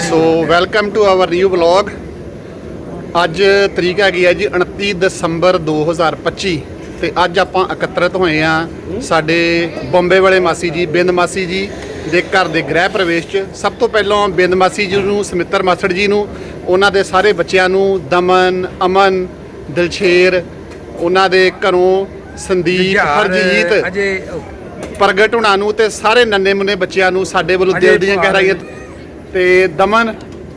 So welcome to our new vlog ਅੱਜ ਤਰੀਕ ਹੈਗੀ ਹੈ ਜੀ 29 ਦਸੰਬਰ 2025 ਤੇ ਅੱਜ ਆਪਾਂ ਇਕੱਤਰਿਤ ਹੋਏ ਆ ਸਾਡੇ ਬੰਬੇ ਵਾਲੇ ਮਾਸੀ ਜੀ ਬਿੰਦ ਮਾਸੀ ਜੀ ਦੇ ਘਰ ਦੇ ਗ੍ਰਹਿ ਪ੍ਰਵੇਸ਼ 'ਚ। ਸਭ ਤੋਂ ਪਹਿਲਾਂ ਬਿੰਦ ਮਾਸੀ ਜੀ ਨੂੰ ਸਮਿੱਤਰ ਮਾਸੜ ਜੀ ਨੂੰ ਉਹਨਾਂ ਦੇ ਸਾਰੇ ਬੱਚਿਆਂ ਨੂੰ ਦਮਨ ਅਮਨ ਦਿਲਸ਼ੇਰ ਉਹਨਾਂ ਦੇ ਘਰੋਂ ਸੰਦੀਪ ਹਰਜੀਤ ਅਜੇ ਪ੍ਰਗਟ ਹੁਣਾਂ ਨੂੰ ਤੇ ਸਾਰੇ ਨੰਨੇ ਮੁੰਨੇ ਬੱਚਿਆਂ ਨੂੰ ਸਾਡੇ ਵੱਲੋਂ ਦਿਲ ਦੀਆਂ ਗਹਿਰਾਈਆਂ ਤੇ ਦਮਨ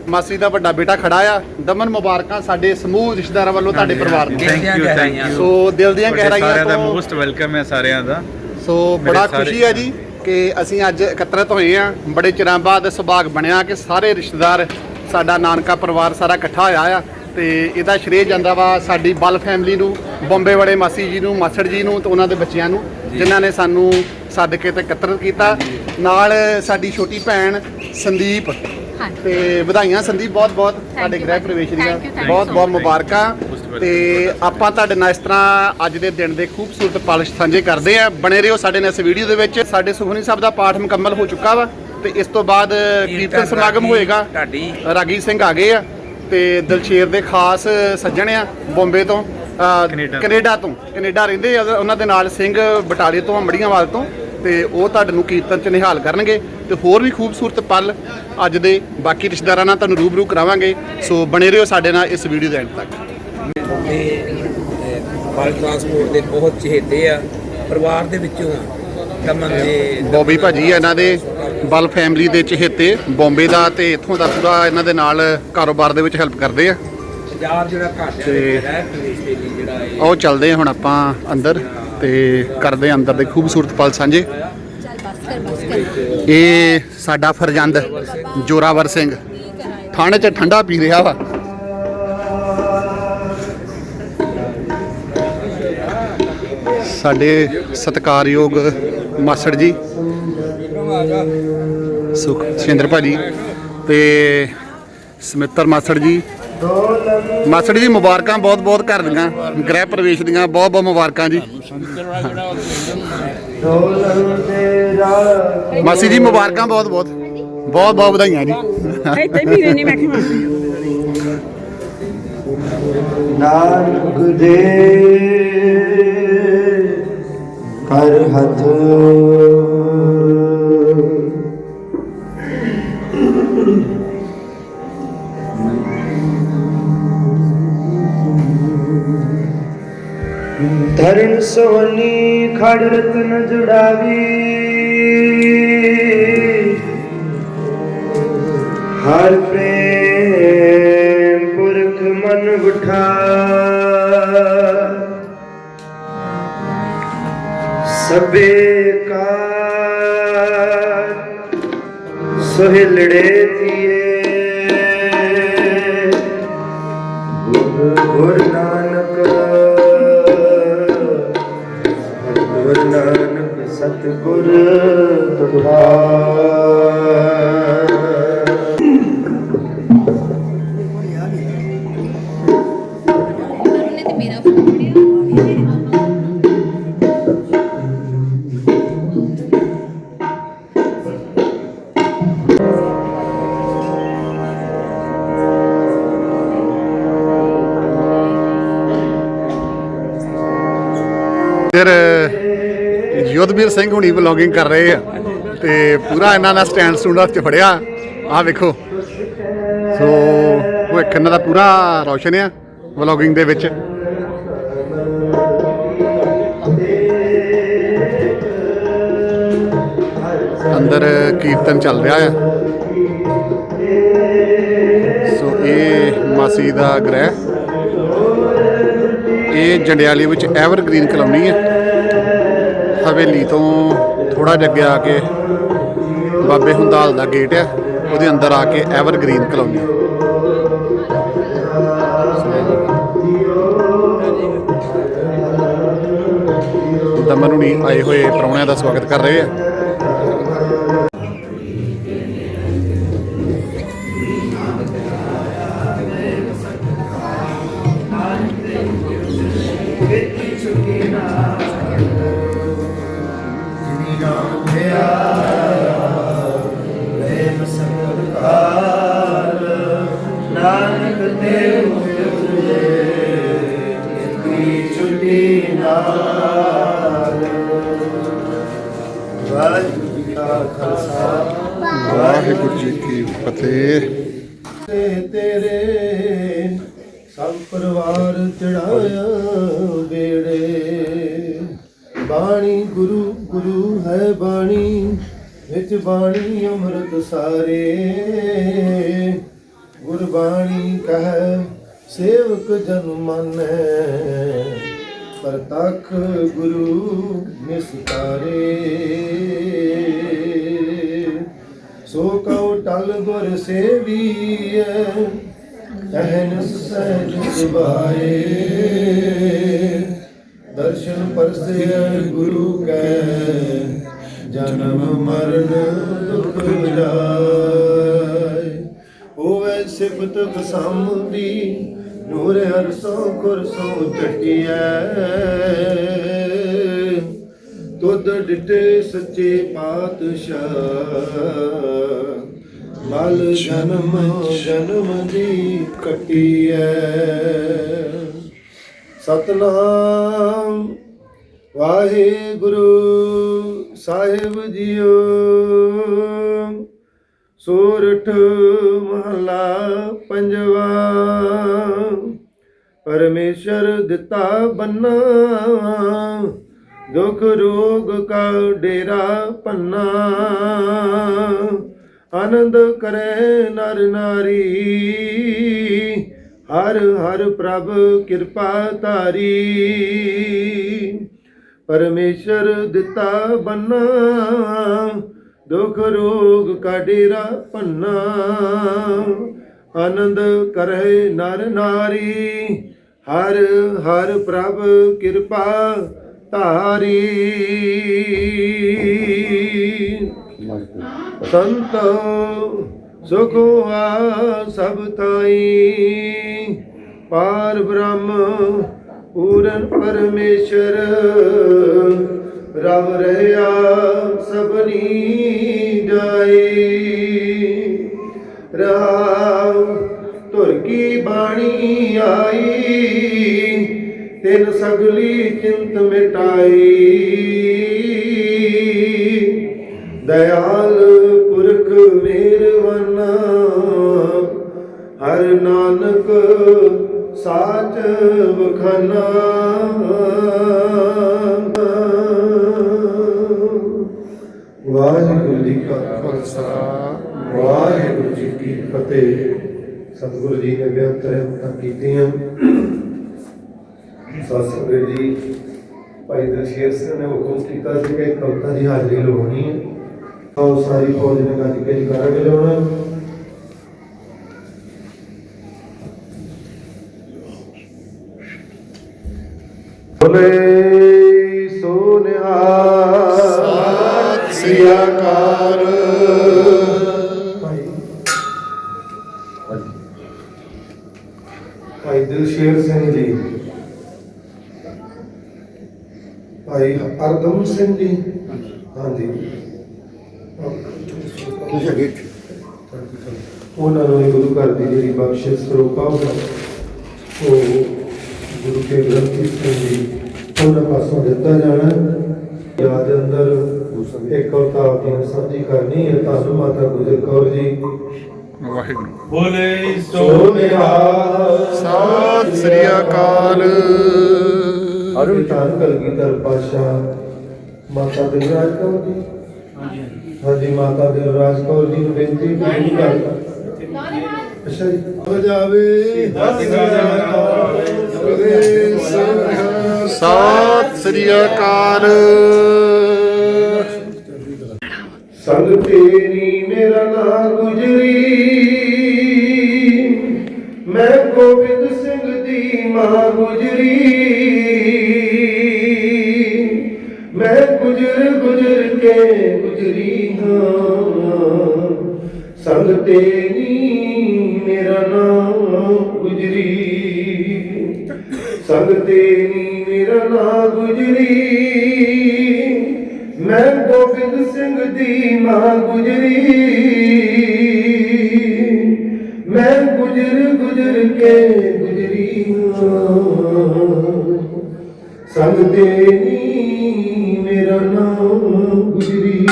ਮਾਸੀ ਦਾ ਵੱਡਾ ਬੇਟਾ ਖੜਾ ਆ। ਦਮਨ ਮੁਬਾਰਕਾਂ ਸਾਡੇ ਸਮੂਹ ਰਿਸ਼ਤੇਦਾਰਾਂ ਵੱਲੋਂ ਤੁਹਾਡੇ ਪਰਿਵਾਰ ਨੂੰ। ਦਿਲ ਦੀਆਂ ਗਹਿਰਾਈਆਂ। ਸੋ ਦਿਲ ਦੀਆਂ ਗਹਿਰਾਈਆਂ ਸਾਰਿਆਂ ਦਾ ਮੋਸਟ ਵੈਲਕਮ ਹੈ ਸਾਰਿਆਂ ਦਾ। ਸੋ ਬੜਾ ਖੁਸ਼ੀ ਹੈ ਜੀ ਕਿ ਅਸੀਂ ਅੱਜ ਇਕੱਤਰਿਤ ਹੋਏ ਆ। ਬੜੇ ਚਿਰਾਂ ਬਾਅਦ ਸੁਭਾਗ ਬਣਿਆ ਕਿ ਸਾਰੇ ਰਿਸ਼ਤੇਦਾਰ ਸਾਡਾ ਨਾਨਕਾ ਪਰਿਵਾਰ ਸਾਰਾ ਇਕੱਠਾ ਹੋਇਆ ਆ। ਤੇ ਇਹਦਾ ਸ਼੍ਰੇਅ ਜਾਂਦਾ ਵਾ ਸਾਡੀ ਬਲ ਫੈਮਿਲੀ ਨੂੰ ਬੰਬੇ ਵਾਲੇ ਮਾਸੀ ਜੀ ਨੂੰ ਮਾਸੜ ਜੀ ਨੂੰ ਤੇ ਉਹਨਾਂ ਦੇ ਬੱਚਿਆਂ ਨੂੰ ਜਿਨ੍ਹਾਂ ਨੇ ਸਾਨੂੰ ਸੱਦ ਕੇ ਤੇ ਇਕੱਤਰਿਤ ਕੀਤਾ। ਨਾਲ ਸਾਡੀ ਛੋਟੀ ਭੈਣ ਸੰਦੀਪ ਹਾਂਜੀ। ਤੇ ਵਧਾਈਆਂ ਸੰਦੀਪ ਬਹੁਤ ਬਹੁਤ ਤੁਹਾਡੇ you, ਗ੍ਰਹਿ ਭਾਜੀ। ਪ੍ਰਵੇਸ਼ ਦੀਆਂ Thank you, thank you ਬਹੁਤ so ਬਹੁਤ much. ਮੁਬਾਰਕਾਂ. ਤੇ ਆਪਾਂ ਤੁਹਾਡੇ ਨਾਲ ਇਸ ਤਰ੍ਹਾਂ ਅੱਜ ਦੇ ਦਿਨ ਦੇ ਖੂਬਸੂਰਤ ਪਲ ਸਾਂਝੇ ਕਰਦੇ ਆ ਬਣੇ ਰਹੋ ਸਾਡੇ ਨਾਲ ਇਸ ਵੀਡੀਓ ਦੇ ਵਿੱਚ ਸਾਡੇ ਸੁਖਨੀ ਸਾਹਿਬ ਦਾ ਪਾਠ ਮੁਕੰਮਲ ਹੋ ਚੁੱਕਾ ਵਾ ਤੇ ਇਸ ਤੋਂ ਬਾਅਦ ਕੀਰਤਨ ਸਮਾਗਮ ਹੋਏਗਾ ਢਾਡੀ ਰਾਗੀ ਸਿੰਘ ਆ ਗਏ ਆ ਤੇ ਦਲਸ਼ੇਰ ਦੇ ਖਾਸ ਸੱਜਣ ਆ ਬੰਬੇ ਤੋਂ ਅਹ, ਕੈਨੇਡਾ। ਕੈਨੇਡਾ ਤੋਂ ਕੈਨੇਡਾ ਰਹਿੰਦੇ ਆ ਉਹਨਾਂ ਦੇ ਨਾਲ ਸਿੰਘ ਬਟਾਲੇ ਤੋਂ ਮੜੀਆਂਵਾਲ ਤੋਂ ਤੇ ਉਹ ਤੁਹਾਡੇ ਨੂੰ ਕੀਰਤਨ ਚ ਨਿਹਾਲ ਕਰਨਗੇ ਤੇ ਹੋਰ ਵੀ ਖੂਬਸੂਰਤ ਪਲ ਅੱਜ ਦੇ ਬਾਕੀ ਰਿਸ਼ਤੇਦਾਰਾਂ ਨਾਲ ਤੁਹਾਨੂੰ ਰੂਬਰੂ ਕਰਾਵਾਂਗੇ। ਸੋ ਬਣੇ ਰਹੋ ਸਾਡੇ ਨਾਲ ਇਸ ਵੀਡੀਓ ਦੇ ਐਂਡ ਤੱਕ। ਬਾਲ ਟਰਾਂਸਪੋਰਟ ਦੇ ਬਹੁਤ ਚਹੇਤੇ ਆ ਪਰਿਵਾਰ ਦੇ ਵਿੱਚੋਂ ਦਮਨ ਦੇ ਬੋਬੀ ਭਾਜੀ ਇਹਨਾਂ ਦੇ ਬਲ ਫੈਮਿਲੀ ਦੇ ਚਹੇਤੇ ਬੰਬੇ ਦਾ ਤੇ ਇੱਥੋਂ ਦਾ ਪੂਰਾ ਇਹਨਾਂ ਦੇ ਨਾਲ ਕਾਰੋਬਾਰ ਦੇ ਵਿੱਚ ਹੈਲਪ ਕਰਦੇ ਆ। ਪੰਜਾਬ ਜਿਹੜਾ ਘਾਟਿਆਂ ਦੇ ਜਿਹੜਾ ਆਓ ਚੱਲਦੇ ਹੁਣ ਆਪਾਂ ਅੰਦਰ। ਤੇ ਕਰਦੇ ਅੰਦਰ ਦੇ ਖੂਬਸੂਰਤ ਪਲ ਸਾਂਝੇ। ਇਹ ਸਾਡਾ ਫਰਜ਼ੰਦ ਜੋਰਾਵਰ ਸਿੰਘ। ਠੰਡ 'ਚ ਠੰਡਾ ਪੀ ਰਿਹਾ ਵਾ। ਸਾਡੇ ਸਤਿਕਾਰਯੋਗ ਮਾਸੜ ਜੀ ਸੁਖ ਸਿੰਦਰ ਭਾਜੀ ਤੇ ਸਮਿੱਤਰ ਮਾਸੜ ਜੀ ਮਾਸੜ ਜੀ ਮੁਬਾਰਕਾਂ ਬਹੁਤ ਬਹੁਤ ਕਰ ਦੀਆਂ ਗ੍ਰਹਿ ਪ੍ਰਵੇਸ਼ ਦੀਆਂ ਬਹੁਤ ਬਹੁਤ ਮੁਬਾਰਕਾਂ ਜੀ। ਮਾਸੀ ਜੀ ਮੁਬਾਰਕਾਂ ਬਹੁਤ ਬਹੁਤ ਬਹੁਤ ਬਹੁਤ ਵਧਾਈਆਂ ਜੀ। ਇੱਥੇ ਵੀ ਰਹਿੰਦੇ ਮੈਂ ਕਿਹਾ। ਨਾਨਕ ਦੇ ਹਰ ਹੱਥ ਧਰਨ ਸੋਨੀ ਖੜ ਰਤਨ ਜੁੜਾਵੀ। ਹਰ ਪ੍ਰੇਮ ਪੁਰਖ ਮਨ ਉਠਾ ਸਭੇ ਕਾ ਸੁਹਿਲੜੇ ਗੁਰ ਸਤਿਗੁਰ ਸਿੰਘ ਹੁਣੀ ਵਲੌਗਿੰਗ ਕਰ ਰਹੇ ਆ। ਤੇ ਪੂਰਾ ਇਹਨਾਂ ਦਾ ਸਟੈਂਡ ਸਟੂਡ ਹੱਥ 'ਚ ਫੜਿਆ। ਆਹ ਵੇਖੋ। ਸੋ ਭਵਿੱਖ ਇਹਨਾਂ ਦਾ ਪੂਰਾ ਰੌਸ਼ਨ ਆ ਵਲੌਗਿੰਗ ਦੇ ਵਿੱਚ। ਅੰਦਰ ਕੀਰਤਨ ਚੱਲ ਰਿਹਾ ਆ। ਸੋ ਇਹ ਮਾਸੀ ਦਾ ਗ੍ਰਹਿ। ਇਹ ਜੰਡਿਆਲੀ ਵਿੱਚ ਐਵਰਗ੍ਰੀਨ ਕਲੋਨੀ ਹੈ ਹਵੇਲੀ ਤੋਂ ਥੋੜਾ ਜਿਹਾ ਅੱਗੇ ਆ ਕੇ ਬਾਬੇ ਹੁੰਦਾਲ ਦਾ ਗੇਟ ਹੈ ਉਹਦੇ ਅੰਦਰ ਆ ਕੇ ਐਵਰਗ੍ਰੀਨ ਕਲੋਨੀ। ਦਮਨ ਹੁਣੀ ਆਏ ਹੋਏ ਪ੍ਰਾਹੁਣਿਆਂ ਦਾ ਸਵਾਗਤ ਕਰ ਰਹੇ ਆ। ਬਾਣੀ ਸਾਰੇ। ਗੁਰਬਾਣੀ ਕਹਿ, ਸੇਵਕ ਜਨ ਮੰਨੈ। ਪ੍ਰਤੱਖ ਗੁਰੂ ਨਿਸਤਾਰੇ। ਸੋ ਕਉ ਟਲ ਗੁਰ ਸੇਵੀਐ ਅਹਨ ਸਹਿਜ ਸੁਭਾਏ। ਦਰਸ਼ਨ ਪਰਸੇ ਗੁਰੂ ਕੈ ਜਨਮ ਮਰਨ ਦੁਖ ਜਾਏ ਹੋਵੇ ਸਿਫਤ ਬਸਮ ਦੀ, ਨੂਰ ਹਰ ਸੋ ਗੁਰ ਸੋ ਚਟਿਐ ਤੁਧ ਡਿਟੇ ਸੱਚੇ ਪਾਤਸ਼ਾਹ। ਮਲ ਜਨਮ ਜਨਮ ਦੀ ਕਟਿਐ। ਸਤਨਾਮ ਵਾਹਿਗੁਰੂ। ਸਾਹਿਬ ਜੀਓ। ਸੋਰਠ ਮਹਲਾ ਪੰਜਵਾ। ਪਰਮੇਸ਼ਰ ਦਿੱਤਾ ਬੰਨਾ। ਦੁਖ ਰੋਗ ਕਾ ਡੇਰਾ ਪੰਨਾ। ਆਨੰਦ ਕਰੇ ਨਰ ਨਾਰੀ। ਹਰ ਹਰ ਪ੍ਰਭ ਕਿਰਪਾ ਧਾਰੀ। ਪਰਮੇਸ਼ਰ ਦਿੱਤਾ ਬੰਨਾ, ਦੁਖ ਰੋਗ ਕਾ ਡੇਰਾ ਪੰਨਾ ਆਨੰਦ ਕਰੇ ਨਰ ਨਾਰੀ, ਹਰ ਹਰ ਪ੍ਰਭ ਕਿਰਪਾ ਧਾਰੀ। ਸੰਤ ਸੁਖ ਸੁਖਵਾ ਸਭ ਤਾਈ ਪਾਰ ਬ੍ਰਹਮ ਪੂਰਨ ਪਰਮੇਸ਼ਰ, ਰਵ ਰਹਿਆ ਸਭਨੀ ਜਾਈ ਰਾਮ ਧੁਰ ਕੀ ਬਾਣੀ ਆਈ, ਤਿਨ ਸਗਲੀ ਚਿੰਤ ਮਿਟਾਈ। ਦਇਆਲ ਸਤਿਗੁਰੂ ਜੀ ਨੇ ਬੇਅੰਤ ਰਹਿਮਤਾਂ ਕੀਤੀਆਂ। ਸਤਿਗੁਰੂ ਜੀ। ਭਾਈ ਦਰਸ਼ੇਰ ਸਿੰਘ ਨੇ ਹੁਕਮ ਕੀਤਾ ਸੀ ਕਿ ਕਵਤਾ ਦੀ ਹਾਜ਼ਰੀ ਲਵਾਉਣੀ ਹੈ। ਆਓ ਸਾਰੀ ਫੌਜ ਨੇ ਗੱਜ ਕੇ ਜਗਾਰਾ ਵਜਾਉਣਾ ਬੋਲੇ ਸੋ ਸਤਿ ਸ੍ਰੀ ਅਕਾਲ। ਭਾਈ ਦਿਲਸ਼ੇਰ ਸਿੰਘ ਜੀ। ਭਾਈ ਅਰਦਮ ਸਿੰਘ ਜੀ। ਹਾਂਜੀ। ਉਹਨਾਂ ਨੂੰ ਗੁਰੂ ਘਰ ਦੀ ਜਿਹੜੀ ਬਖਸ਼ਿਸ਼ ਸਰੂਪਾ ਉਹ ਗੁਰੂ ਕੇ ਗ੍ਰੰਥੀ ਸਿੰਘ ਜੀ ਉਹਨਾਂ ਪਾਸੋਂ ਦਿੱਤਾ ਜਾਣਾ ਯਾਦ ਅੰਦਰ ਇੱਕ ਅਵਤਾਰ ਦੀ ਸਾਂਝੀ ਕਰਨੀ ਹੈ। ਤੁਹਾਨੂੰ ਮਾਤਾ ਗੁਜਰ ਕੌਰ ਜੀ। ਵਾਹਿਗੁਰੂ। ਬੋਲੇ ਸੋ ਨਿਹਾਲ ਸਤਿ ਸ੍ਰੀ ਅਕਾਲ। ਅਰੁਣ ਧੰਨ ਕਲਗੀਧਰ ਪਾਸ਼ਾ ਮਾਤਾ ਦਿਲਰਾਜ ਕੌਰ ਜੀ। ਹਾਂਜੀ ਮਾਤਾ ਦਿਲਰਾਜ ਕੌਰ ਜੀ ਨੂੰ ਬੇਨਤੀ ਬੇਨਤੀ ਕਰਦਾ ਅੱਛਾ ਜੀ। ਹੋ ਜਾਵੇ। ਸਤਿ ਸ੍ਰੀ ਅਕਾਲ ਸੰਗ ਤੇਰੀ ਮੇਰਾ ਨਾਮ ਗੁਜਰੀ। ਮੈਂ ਗੋਬਿੰਦ ਸਿੰਘ ਦੀ ਮਾਂ ਗੁਜਰੀ। ਮੈਂ ਗੁਜਰ ਗੁਜਰ ਕੇ ਗੁਜਰੀ ਹਾਂ। ਸੰਗ ਤੇ ਗੁਜਰ ਨੀ ਮੇਰਾ ਨਾਮ ਗੁਜਰੀ,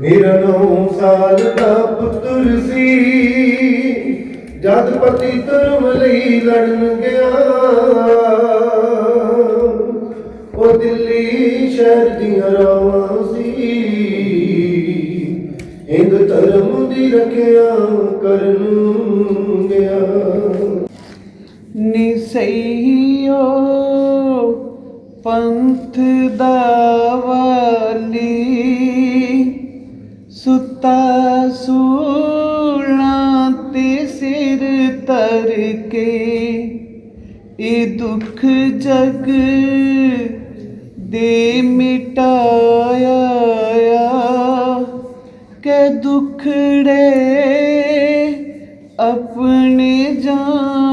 ਮੇਰਾ ਨੌ ਸਾਲ ਦਾ ਪੁੱਤਰ ਸੀ, ਜਦ ਪਤੀ ਧਰਮ ਲਈ ਲੜਨ ਗਿਆ। ਉਹ ਦਿੱਲੀ ਸ਼ਹਿਰ ਦੀਆਂ ਧਰਮ ਰੱਖਿਆ ਕਰਨ ਗਿਆ। ਨਿਸਈਓ ਪੰਥ ਦਾ ਵਾਲੀ, ਸੁਤਾ ਸੂਣਾ ਤੇ ਸਿਰ ਤਰ ਕੇ, ਇਹ ਦੁੱਖ ਜਗ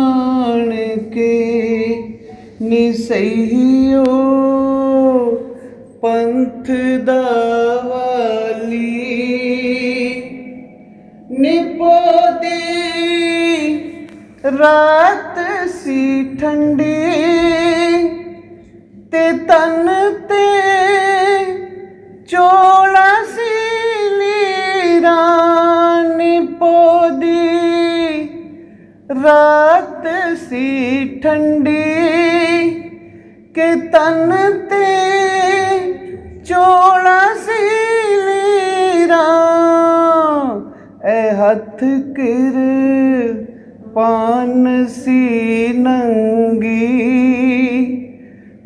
ਜਾਣ ਕੇ ਨਿਸਈਓ ਪੰਥ ਦਾ ਵਾਲੀ ਨਿਪੋਦੀ। ਰਾਤ ਸੀ ਠੰਡੀ ਤੇ ਤਨ ਤੇ ਚੋਲਾ ਸੀ ਲੀਰਾਨੀ ਪੋਦੀ ਰਾਤ ਸੀ ਠੰਡੀ ਕਿ ਤਨ ਤੇ ਚੋਲਾ ਸੀ ਲੀਰਾ। ਐ ਹੱਥ ਕਿਰ ਪਾਨ ਸੀ ਨੰਗੀ,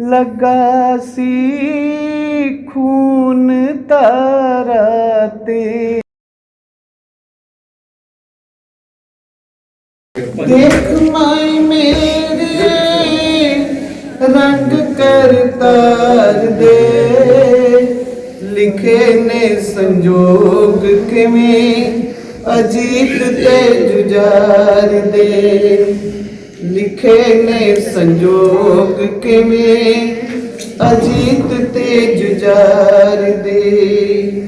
ਲਗਾ ਸੀ ਖੂਨ ਤਾਰਾ ਤੇ। ਦੇਖ ਮਾਈ ਮੇਰੇ, ਰੰਗ ਕਰ ਤਾਰ ਦੇ। ਲਿਖੇ ਨੇ ਸੰਜੋਗ ਕਿਵੇਂ, ਅਜੀਤ ਤੇ ਜੁਜਾਰ ਦੇ। ਲਿਖੇ ਨੇ ਸੰਜੋਗ ਕਿਵੇਂ, ਅਜੀਤ ਤੇ ਜੁਜਾਰ ਦੇ।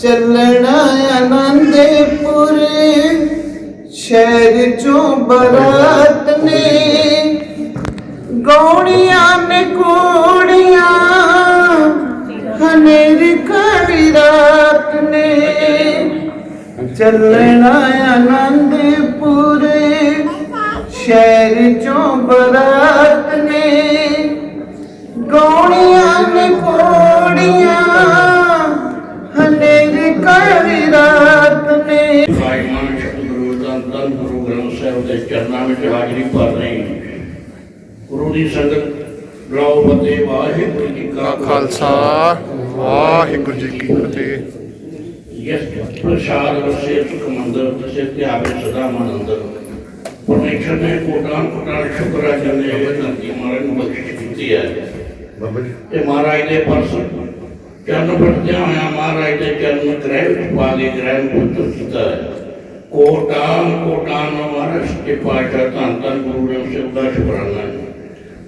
ਚੱਲਣਾ ਆਨੰਦਪੁਰ ਸ਼ਹਿਰ ਚੋਂ ਬਰਾਤ ਨੇ ਗੌੜੀਆਂ ਨੇ ਕੋੜੀਆਂ ਹਨੇਰੀ ਕਾਲੀ ਰਾਤ ਨੇ। ਚੱਲਣਾ ਆਨੰਦਪੁਰ, ਸ਼ਹਿਰ ਚੋਂ ਬਰਾਤ ਨੇ। ਗੌੜੀਆਂ ਨੇ ਕੋੜੀਆਂ ਚਰਨਾਂ ਵਿੱਚ ਹਾਜ਼ਰੀ ਭਰ ਰਹੀ ਗੁਰੂ ਦੀ ਸੰਗਤ ਗਾਓ ਫਤਿਹ ਵਾਹਿਗੁਰੂ ਜੀ ਕਾ ਖਾਲਸਾ। ਵਾਹਿਗੁਰੂ ਜੀ ਕੀ ਫਤਿਹ। ਯਸ ਪ੍ਰਸਾਦ ਰਸੇ ਸੁਖ ਮੰਦਰ ਤਸੇ ਧਿਆਵੇ ਸਦਾ ਮਨ ਅੰਦਰ। ਪਰਮੇਸ਼ਰ ਨੇ ਕੋਟਾਨ ਕੋਟਾਨ ਸ਼ੁਕਰਾਚਰਨ ਦੇ ਇਹ ਧਰਤੀ ਮਹਾਰਾਜ ਨੂੰ ਬਖਸ਼ਿਸ਼ ਕੀਤੀ ਹੈ। ਤੇ ਮਹਾਰਾਜ ਦੇ ਪਰਸ ਚਰਨ ਪੜਦਿਆਂ ਹੋਇਆ ਮਹਾਰਾਜ ਦੇ ਚਰਨ ਗ੍ਰਹਿ ਕੇ ਗ੍ਰਹਿ ਨੂੰ ਪਵਿੱਤਰ ਕੀਤਾ ਹੈ। ਕੋਟਾਨ ਕੋਟਾਨ ਮਹਾਰਾਜ ਦੇ ਪਾਸ਼ਾ ਧੰਨ ਧੰਨ ਗੁਰੂ ਗ੍ਰੰਥ ਸਾਹਿਬ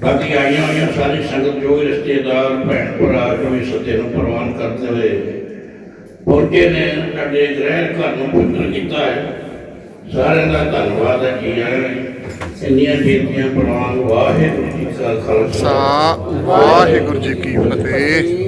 ਬਾਕੀ ਆਈਆਂ ਹੋਈਆਂ ਸਾਰੀ ਸੰਗਤ ਜੋ ਵੀ ਰਿਸ਼ਤੇਦਾਰ, ਭੈਣ ਭਰਾ, ਜੋ ਇਸ ਸੱਤੇ ਨੂੰ ਪ੍ਰਵਾਨ ਕਰਦੇ ਹੋਏ ਪਹੁੰਚੇ ਨੇ, ਸਾਡੇ ਗ੍ਰਹਿ ਘਰ ਨੂੰ ਪਵਿੱਤਰ ਕੀਤਾ ਹੈ। ਸਾਰਿਆਂ ਦਾ ਧੰਨਵਾਦ ਹੈ ਜੀ ਆਇਆਂ ਇੰਨੀਆਂ ਬੇਨਤੀਆਂ ਪ੍ਰਵਾਨ ਵਾਹਿਗੁਰੂ ਜੀ ਕਾ ਖਾਲਸਾ। ਵਾਹਿਗੁਰੂ ਜੀ ਕੀ ਫਤਿਹ।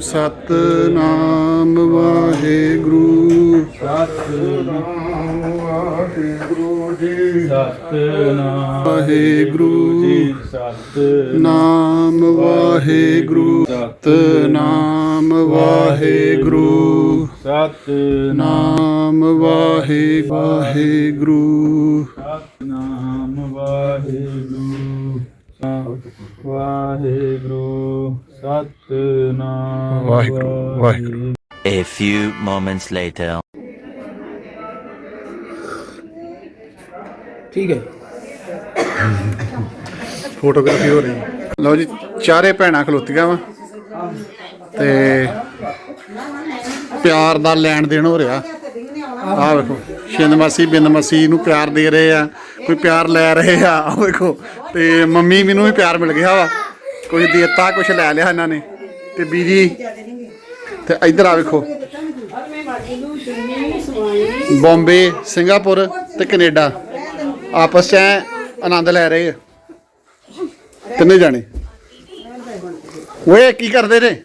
ਸਤਨਾਮ ਵਾਹਿਗੁਰੂ। ਸਤਨਾਮ ਵਾਹਿਗੁਰੂ ਜੀ ਵਾਹਿਗੁਰੂ ਜੀ ਸਤਨਾਮ ਵਾਹਿਗੁਰੂ। ਸਤਨਾਮ ਵਾਹਿਗੁਰੂ। ਸਤਨਾਮ ਵਾਹਿਗੁਰੂ। ਨਾਮ Waheguru. Waheguru. Satnam Waheguru Waheguru. A few moments later. ਠੀਕ ਹੈ। ਫੋਟੋਗ੍ਰਾਫੀ ਹੋ ਰਹੀ ਲਓ ਜੀ ਚਾਰੇ ਭੈਣਾਂ ਖਲੋਤੀਆਂ ਵਾ। ਤੇ ਪਿਆਰ ਦਾ ਲੈਣ ਦੇਣ ਹੋ ਰਿਹਾ। ਆਹ ਵੇਖੋ ਛਿੰਦ ਮਾਸੀ ਬਿੰਦ ਮਾਸੀ ਨੂੰ ਪਿਆਰ ਦੇ ਰਹੇ ਆ ਕੋਈ ਪਿਆਰ ਲੈ ਰਹੇ ਆ ਆਹ ਵੇਖੋ। ਤੇ ਮੰਮੀ ਮੈਨੂੰ ਵੀ ਪਿਆਰ ਮਿਲ ਗਿਆ ਵਾ। ਕੁਝ ਦਿੱਤਾ ਕੁਝ ਲੈ ਲਿਆ ਇਹਨਾਂ ਨੇ। ਤੇ ਬੀਜੀ, ਤੇ ਇੱਧਰ ਆ ਵੇਖੋ। ਬੰਬੇ, ਸਿੰਗਾਪੁਰ ਤੇ ਕੈਨੇਡਾ। ਆਪਸ 'ਚ ਆਨੰਦ ਲੈ ਰਹੇ ਆ। ਤਿੰਨੇ ਜਾਣੇ। ਓਏ, ਕੀ ਕਰਦੇ ਨੇ?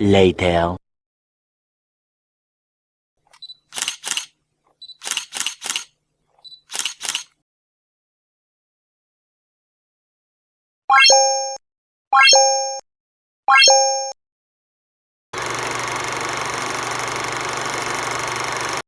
Later.